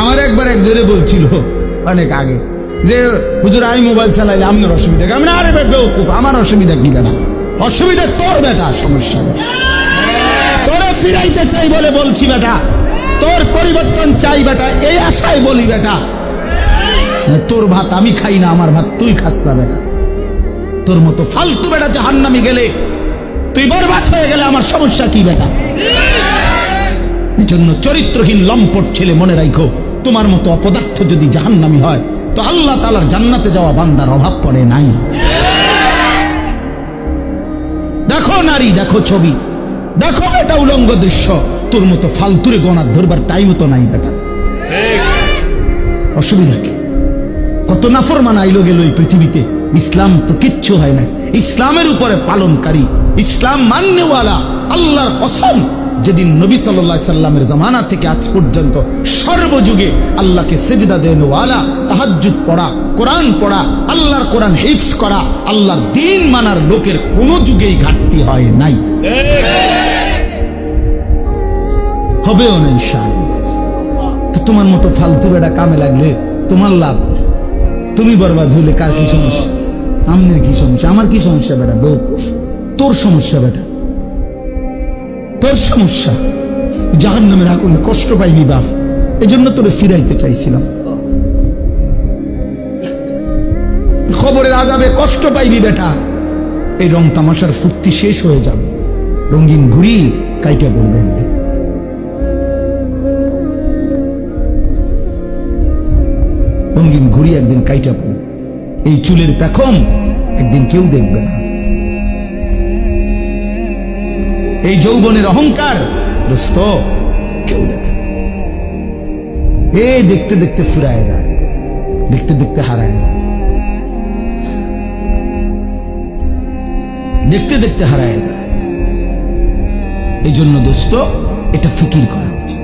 আমার একবার একজনে বলছিল, অনেক আগে, যে, হুজুর, আমি মোবাইল চালাইলে আপনার অসুবিধা কি?" আমি আরে বেকুফ আমার অসুবিধা কি বেটা? অসুবিধা তোর বেটা, সমস্যা তোরে ফিরাইতে চাই বলে বলছি বেটা, তোর পরিবর্তন চাই বেটা, এই আশায় বলি বেটা। তোর ভাত আমি খাই না, আমার ভাত তুই খাস না বেটা। তোর মতো ফালতু বেটা জাহান্নামি গেলে, তুই বরবাদ হয়ে গেলে আমার সমস্যা কি বেটা? এজন্য চরিত্রহীন লম্পট ছেলে মনে রাখো তোমার মতো অপদার্থ যদি জাহান্নামি হয়, তো আল্লাহ তালার জান্নাতে যাওয়া বান্দার অভাব পড়ে নাই। দেখো নারী, দেখো ছবি। দেখো এটা উলঙ্গ দৃশ্য। তোর মতো ফালতুরে গণার ধরবার টাইমও তো নাই বেটা। অসুবিধা কি? কত নাফরমান আইলো গেল এই পৃথিবীতে। ইসলাম তো কিচ্ছু হয় না ইসলামের উপরে পালনকারী, ইসলাম মান্যওয়ালা আল্লাহর কসম। যেদিন নবী সাল্লাহ সাল্লামের জামানা থেকে আজ পর্যন্ত সর্বযুগে আল্লাহকে সেজদা দেনওয়ালা তাহাজ্জুদ পড়া, কোরআন পড়া, আল্লাহর কোরআন হিফস করা, আল্লাহর দিন মানার লোকের কোনো যুগেই ঘাটতি হয় নাই। হবেও না তো তোমার মতো ফালতু বেড়া কামে লাগলে তোমার লাভ? তুমি বরবাদ হইলে কার কি সমস্যা? আমনের কি সমস্যা? আমার কি সমস্যা বেটা বউ? তোর সমস্যা বেটা। তোর সমস্যা। জাহান নামের আগুনে কষ্ট পাইবি বাপ। এজন্য তোরে ফিরাইতে চাইছিলাম। খবরের আজাবে কষ্ট পাইবি বেটা। এই রং তামাশার ফুর্তি শেষ হয়ে যাবে। রঙিন ঘুরি কাইটা বলবেন। রঙিন ঘুরি একদিন কাইটা পড়ব। এই চুলের পেখম একদিন কেউ দেখবে না। এই যৌবনের অহংকার? দোস্ত, কেউ দেখে এ দেখতে দেখতে ফুরায় যায়, দেখতে দেখতে হারায় যায়। দেখতে দেখতে হারায় যায়। এই জন্য দোস্ত, এটা ফিকির করা উচিত।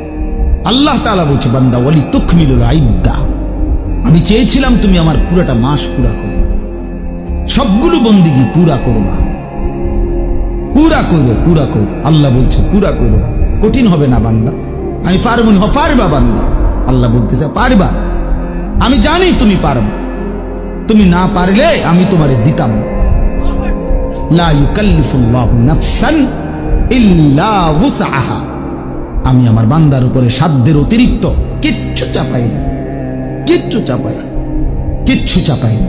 আল্লাহ তালা বলছে, বান্দা ওয়ালি তুকমিলুল আইদ্দা আমি চেয়েছিলাম তুমি আমার পুরাটা মাস পুরা করবে সবগুলো বন্দিগি পুরা করবা। পুরা করো পুরা করো আল্লাহ বলছে, পুরা করো কঠিন হবে না বান্দা। আমি পারব না পারবা বান্দা। আল্লাহ বলতেছে, পারবা। আমি জানি তুমি পারবা। তুমি না পারলে আমি তোমারে দিতাম আমি আমার বান্দার উপরে সাধ্যের অতিরিক্ত কিচ্ছু চাপাই না। কিচ্ছু চাপাই। কিচ্ছু চাপাই না।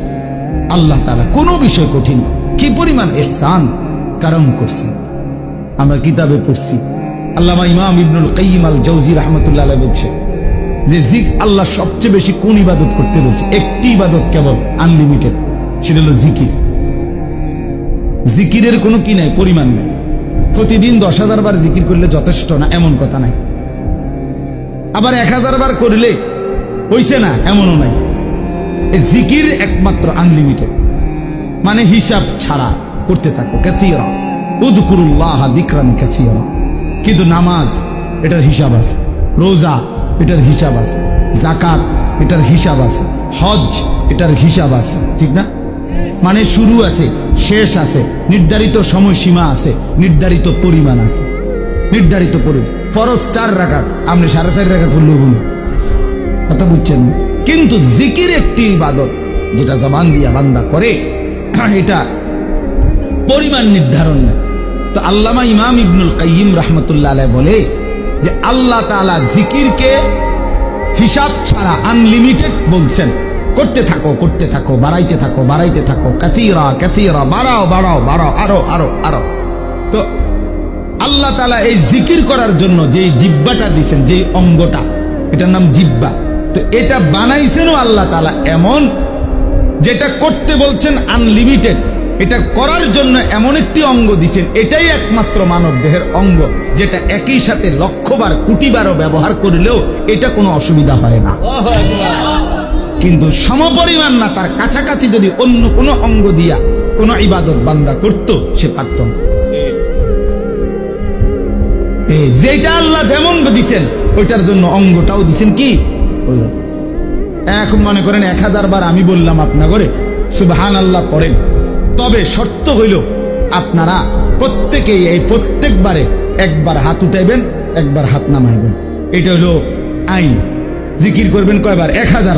আল্লাহ তারা কোনো বিষয় কঠিন কি পরিমাণ এহসান কারণ করছেন আমরা কিতাবে পড়ছি। আল্লামা ইমাম ইবনুল কাইম আল জৌজি রহমতুল্লাহ বলছে যে জিক আল্লাহ সবচেয়ে বেশি কোন ইবাদত করতে বলছে? একটি ইবাদত কেবল আনলিমিটেড সেটা হলো জিকির। জিকিরের কোনো কি নাই, পরিমাণ নেই। প্রতিদিন দশ হাজার বার জিকির করলে যথেষ্ট না, এমন কথা নাই। আবার এক হাজার বার করলে হইছে না, এমনও নাই। জিকির একমাত্র আনলিমিটেড মানে হিসাব ছাড়া। করতে থাকো ক্যাথিয়রা উদকুরুল্লাহ দিকরান ক্যাথিয়রা কিন্তু নামাজ, এটার হিসাব আছে। রোজা, এটার হিসাব আছে। জাকাত এটার হিসাব আছে। হজ এটার হিসাব আছে। ঠিক না? মানে শুরু আছে, শেষ আছে। নির্ধারিত সময়সীমা আছে, নির্ধারিত পরিমাণ আছে। নির্ধারিত পরিমাণ ফরজ চার রাখার আপনি সাড়ে চার রাখা তুললে বলুন কথা বুঝছেন? কিন্তু জিকির একটি ইবাদত, যেটা জবান দিয়া বান্দা করে, এটা পরিমাণ নির্ধারণ না তো আল্লামা ইমাম ইবনুল কাইয়িম রহমতুল্লাহ বলে যে আল্লাহ তাআলা জিকিরকে হিসাব ছাড়া আনলিমিটেড বলছেন। করতে থাকো করতে থাকো, বাড়াইতে থাকো বাড়াইতে থাকো, কাথিরা কাথিরা, বাড়াও বাড়াও বাড়াও, আরও আরও আরও। তো আল্লাহ তালা এই জিকির করার জন্য যে জিব্বাটা দিছেন যে অঙ্গটা, এটার নাম জিব্বা তো এটা বানাইছেনও আল্লাহ তালা এমন যেটা করতে বলছেন আনলিমিটেড এটা করার জন্য এমন একটি অঙ্গ দিছেন, এটাই একমাত্র মানব দেহের অঙ্গ, যেটা একই সাথে লক্ষবার, কোটিবারও ব্যবহার করলেও এটা কোনো অসুবিধা হয় না। কিন্তু সমপরিমাণ না, তার কাছাকাছি যদি অন্য কোনো অঙ্গ দিয়া কোনো ইবাদত বান্দা করত, সে পারত না। যেটা আল্লাহ যেমন দিছেন, ওইটার জন্য অঙ্গটাও দিছেন কি। এখন মনে করেন এক হাজার বার আমি বললাম আপনার করে সুবহান আল্লাহ পড়েন। তবে শর্ত হইল, আপনারা প্রত্যেকেই এই প্রত্যেকবারে একবার হাত উঠাইবেন, একবার হাত নামাইবেন। এটা হলো আইন। জিকির করবেন কয়বার? এক হাজার